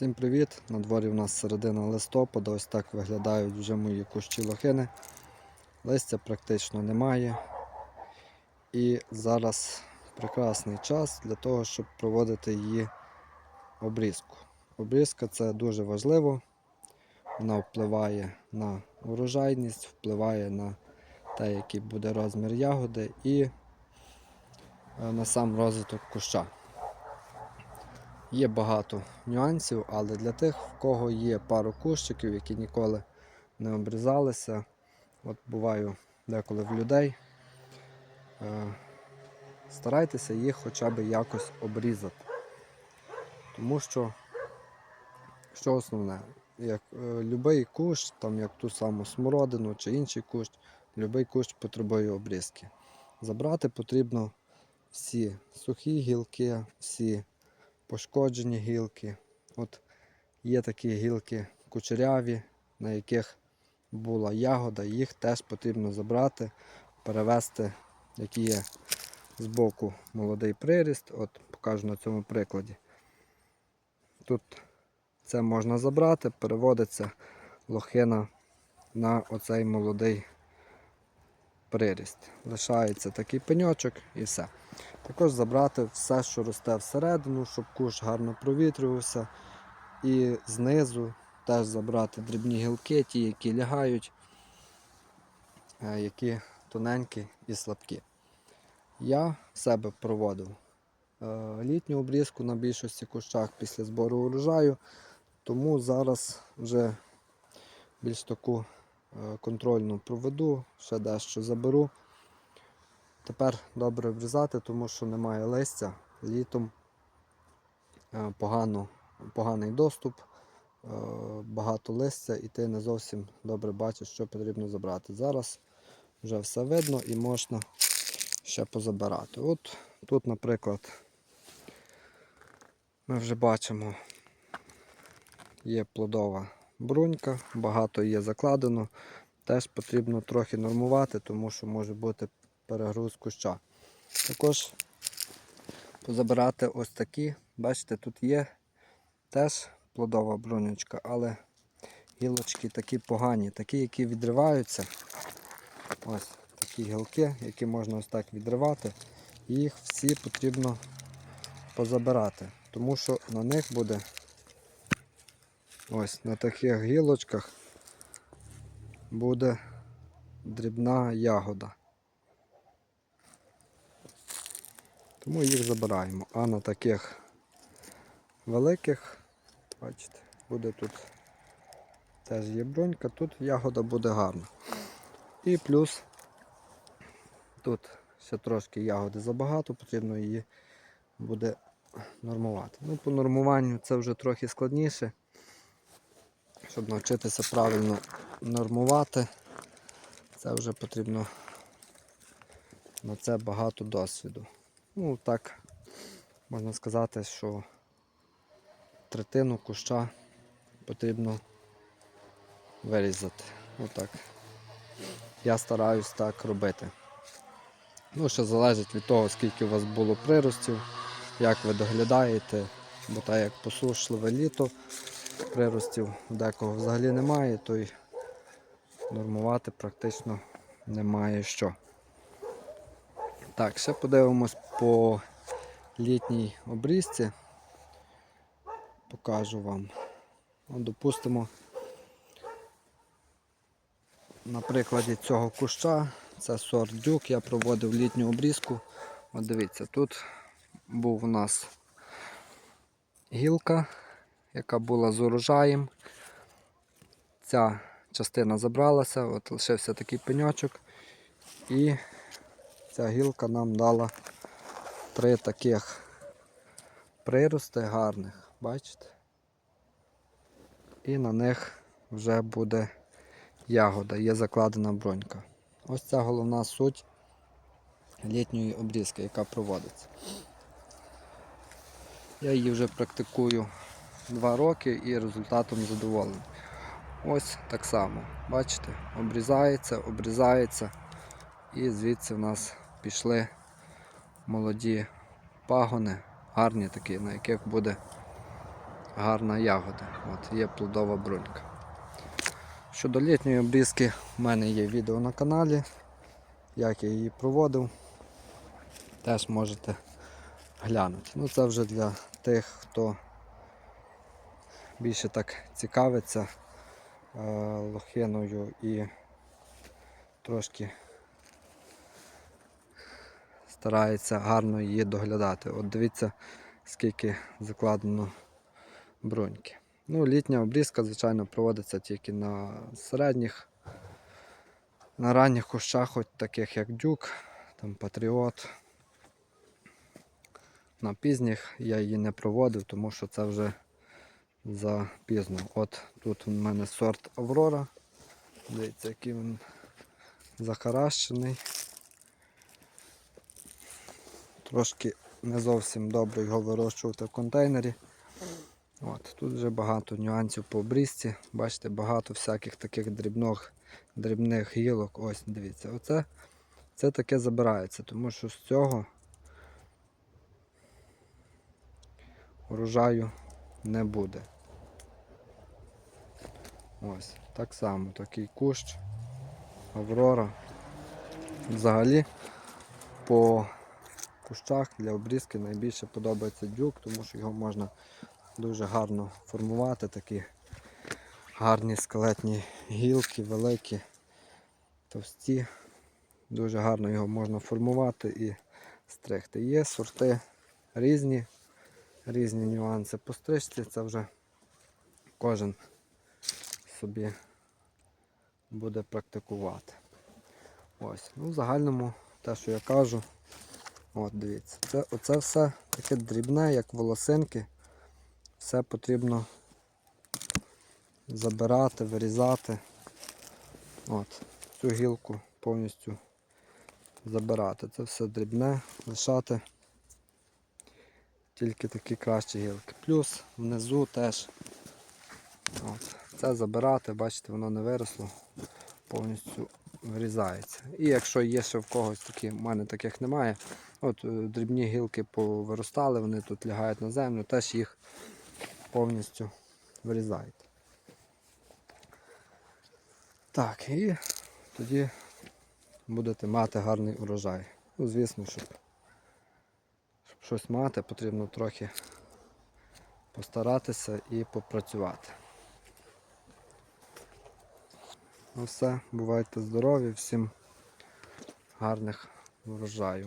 Всім привіт! На дворі у нас середина листопада, ось так виглядають вже мої кущі лохини. Листя практично немає. І зараз прекрасний час для того, щоб проводити її обрізку. Обрізка це дуже важливо. Вона впливає на урожайність, впливає на те, який буде розмір ягоди і е, на сам розвиток куща. Є багато нюансів, але для тих, в кого є пару кущиків, які ніколи не обрізалися, от буваю деколи в людей, е, старайтеся їх хоча б якось обрізати. Тому що, що основне, як е, будь-який кущ, там як ту саму смородину чи інший кущ, будь-який кущ потребує обрізки. Забрати потрібно всі сухі гілки, всі пошкоджені гілки. От є такі гілки кучеряві, на яких була ягода, їх теж потрібно забрати, перевести, які є збоку молодий приріст. От покажу на цьому прикладі. Тут це можна забрати, переводиться лохина на оцей молодий приріст. Лишається такий пеньочок і все. Також забрати все, що росте всередину, щоб куш гарно провітрювався. І знизу теж забрати дрібні гілки, ті, які лягають, е, які тоненькі і слабкі. Я в себе проводив е, літню обрізку на більшості кущах після збору урожаю, тому зараз вже більш таку контрольну проведу, ще дещо заберу. Тепер добре обрізати, тому що немає листя. Літом е, погано, поганий доступ, е, багато листя і ти не зовсім добре бачиш, що потрібно забрати. Зараз вже все видно і можна ще позабирати. От тут, наприклад, ми вже бачимо, є плодова брунька, багато є закладено. Теж потрібно трохи нормувати, тому що може бути перегруз куща. Також позабирати ось такі, бачите, тут є теж плодова брунючка, але гілочки такі погані, такі, які відриваються. Ось такі гілки, які можна ось так відривати. Їх всі потрібно позабирати, тому що на них буде ось на таких гілочках буде дрібна ягода. Тому їх забираємо. А на таких великих, бачите, буде тут теж є бронька, тут ягода буде гарна. І плюс тут ще трошки ягоди забагато, потрібно її буде нормувати. Ну, по нормуванню це вже трохи складніше. Щоб навчитися правильно нормувати, це вже потрібно на це багато досвіду. Ну, так, можна сказати, що третину куща потрібно вирізати. Отак. Я стараюсь так робити. Ну, ще залежить від того, скільки у вас було приростів, як ви доглядаєте, бо так як посушливе літо, приростів декого взагалі немає, то й нормувати практично немає що. Так, ще подивимось по літній обрізці. Покажу вам. От, допустимо, на прикладі цього куща, це сорт дюк, я проводив літню обрізку. От дивіться, тут був у нас гілка, яка була з урожаєм. Ця частина забралася, от лишився такий пеньочок. І ця гілка нам дала три таких прирости гарних, бачите? І на них вже буде ягода, є закладена бронька. Ось ця головна суть літньої обрізки, яка проводиться. Я її вже практикую два роки і результатом задоволений. Ось так само, бачите, обрізається, обрізається. І звідси в нас пішли молоді пагони, гарні такі, на яких буде гарна ягода. От, є плодова брунька. Щодо літньої обрізки, в мене є відео на каналі, як я її проводив. Теж можете глянути. Ну це вже для тих, хто більше так цікавиться е, лохиною і трошки старається гарно її доглядати. От дивіться, скільки закладено бруньки. Ну, літня обрізка, звичайно, проводиться тільки на середніх, на ранніх кущах, хоч таких як дюк, там патріот. На пізніх я її не проводив, тому що це вже запізно. От тут у мене сорт Аврора. Дивіться, який він захаращений. Трошки не зовсім добре його вирощувати в контейнері. От, тут вже багато нюансів по обрізці. Бачите, багато всяких таких дрібних, дрібних гілок. Ось, дивіться, оце це таке забирається, тому що з цього урожаю не буде. Ось, так само, такий кущ, Аврора. Взагалі по кущах для обрізки найбільше подобається дюк, тому що його можна дуже гарно формувати, такі гарні скелетні гілки, великі, товсті. Дуже гарно його можна формувати і стригти. Є сорти різні, різні нюанси по стрижці, це вже кожен собі буде практикувати. Ось, ну в загальному те, що я кажу, от дивіться, це, оце все таке дрібне, як волосинки. Все потрібно забирати, вирізати. От, цю гілку повністю забирати. Це все дрібне, лишати тільки такі кращі гілки. Плюс внизу теж от, це забирати, бачите, воно не виросло, повністю вирізається. І якщо є ще в когось такі, в мене таких немає, от е, дрібні гілки повиростали, вони тут лягають на землю, теж їх повністю вирізаєте. Так, і тоді будете мати гарний урожай. Ну, звісно, щоб, щось мати, потрібно трохи постаратися і попрацювати. Ну все, бувайте здорові, всім гарних врожаю.